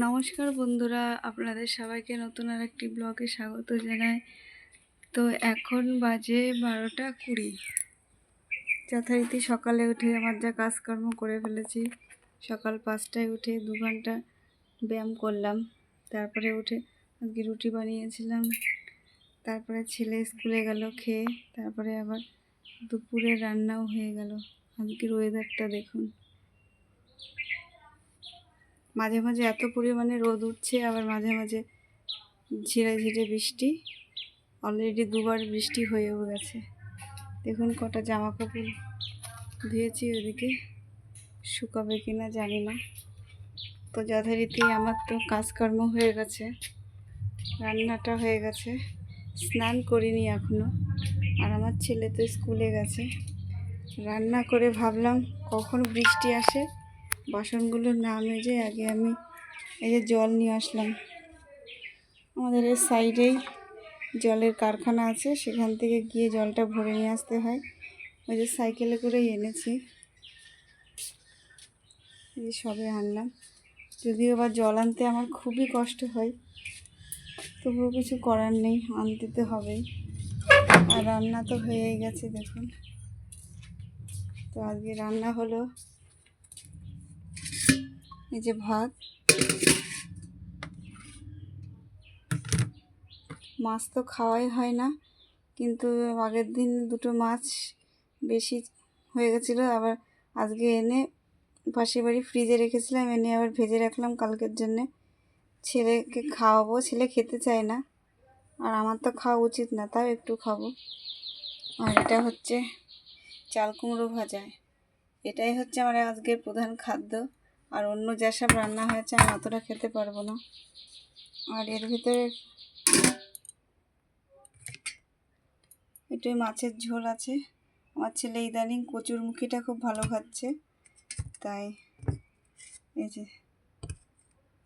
নমস্কার বন্ধুরা, আপনাদের সবাইকে নতুন আর একটি ব্লগে স্বাগত জানাই। তো এখন বাজে বারোটা কুড়ি। যথারীতি সকালে উঠে আমার যা কাজকর্ম করে ফেলেছি, সকাল পাঁচটায় উঠে দু ঘণ্টা ব্যায়াম করলাম। তারপরে উঠে আজকে রুটি বানিয়েছিলাম। তারপরে ছেলে স্কুলে গেল খেয়ে, তারপরে আবার দুপুরে রান্নাও হয়ে গেল। আজকের ওয়েদারটা দেখুন। মাঝে মাঝে এত পরিমাণে রোদ উঠছে, আবার মাঝে মাঝে ঝিরে ঝিরে বৃষ্টি। অলরেডি দুবার বৃষ্টি হয়েও গেছে। দেখুন কটা জামা কাপড় ধুয়েছি ওদিকে। শুকাবে কিনা জানি না। তো যথারীতি আমার তো কাজকর্ম হয়ে গেছে। রান্নাটা হয়ে গেছে। স্নান করিনি এখনও আর আমার ছেলে তো স্কুলে গেছে। রান্না করে ভাবলাম কখন বৃষ্টি আসে বাসনগুলো না মেজে আগে আমি এই যে জল নিয়ে আসলাম। আমাদের এই সাইডেই জলের কারখানা আছে, সেখান থেকে গিয়ে জলটা ভরে নিয়ে আসতে হয়। ওই যে সাইকেলে করেই এনেছি। এই যে সবে আনলাম। যদিও বা জল আনতে আমার খুবই কষ্ট হয়, তবুও কিছু করার নেই, আনতে তো হবেই। আর রান্না তো হয়েই গেছে, দেখুন। তো আজকে রান্না হলো এই যে ভাত। মাছ তো খাওয়াই হয় না, কিন্তু আগের দিন দুটো মাছ বেশি হয়ে গেছিল, আবার আজকে এনে পাশের বাড়ি ফ্রিজে রেখেছিলাম, এনে আবার ভেজে রাখলাম কালকের জন্যে। ছেলেকে খাওয়াবো, ছেলে খেতে চায় না, আর আমার তো খাওয়া উচিত না, তাও একটু খাব। আর এটা হচ্ছে চাল কুমড়ো ভাজা, এটাই হচ্ছে আমার আজকের প্রধান খাদ্য। আর অন্য যেসব রান্না হয়েছে আমি অতটা খেতে পারব না। আর এর ভিতরে একটু মাছের ঝোল আছে। আমার ছেলে ইদানিং কচুর মুখিটা খুব ভালো খাচ্ছে। তাই এই যে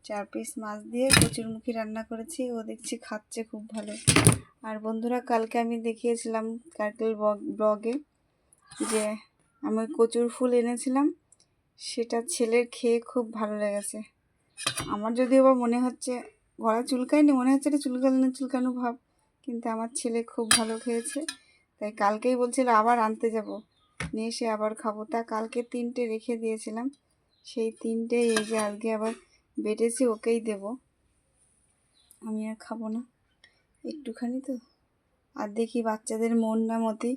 চার পিস মাছ দিয়ে কচুর মুখি রান্না করেছি, ও দেখছি খাচ্ছে খুব ভালো। আর বন্ধুরা, কালকে আমি দেখিয়েছিলাম কার্কেল ব্লগে যে আমি কচুর ফুল এনেছিলাম। সেটা ছেলের খেয়ে খুব ভালো লেগেছে। আমার যদিও বা মনে হচ্ছে, গলা চুলকায়নি, মনে হচ্ছে এটা চুলকানো চুলকানো ভাব, কিন্তু আমার ছেলে খুব ভালো খেয়েছে। তাই কালকেই বলছিল, আবার আনতে যাব। নিয়ে এসে আবার খাব। তা কালকে তিনটে রেখে দিয়েছিলাম। সেই তিনটে, এই যে আজকে আবার বেটেছি, ওকেই দেব। আমি আর খাব না। একটুখানি তো। আর দেখি বাচ্চাদের মন না মতি।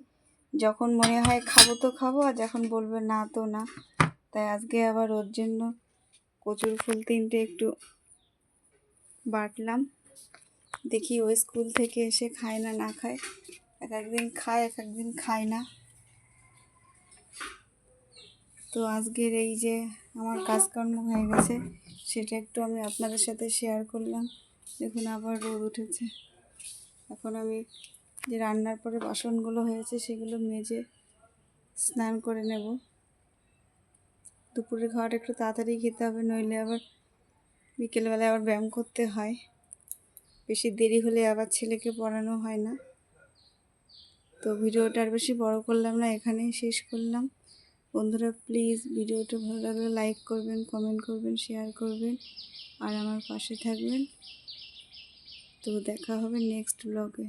যখন মনে হয় খাব তো খাব, আর যখন বলবে না তো না। তাই আজকে আবার ওর জন্য কচুর ফুল তিনটে একটু বাটলাম। দেখি ওই স্কুল থেকে এসে খায় না না খায়। এক একদিন খায়, এক একদিন খায় না। তো আজকের এই যে আমার কাজকর্ম হয়ে গেছে, সেটা একটু আমি আপনাদের সাথে শেয়ার করলাম। দেখুন, আবার রোদ উঠেছে। এখন আমি যে রান্নার পরে বাসনগুলো হয়েছে, সেগুলো মেজে স্নান করে নেব। দুপুরের খাওয়াটা একটু তাড়াতাড়ি খেতে হবে, নইলে আবার বিকেলবেলায় আবার ব্যায়াম করতে হয়। বেশি দেরি হলে আবার ছেলেকে পড়ানো হয় না। তো ভিডিওটা আর বেশি বড় করলাম না, এখানেই শেষ করলাম। বন্ধুরা প্লিজ ভিডিওটা ভালো লাগলে লাইক করবেন কমেন্ট করবেন শেয়ার করবেন, আর আমার পাশে থাকবেন। তো দেখা হবে নেক্সট ব্লগে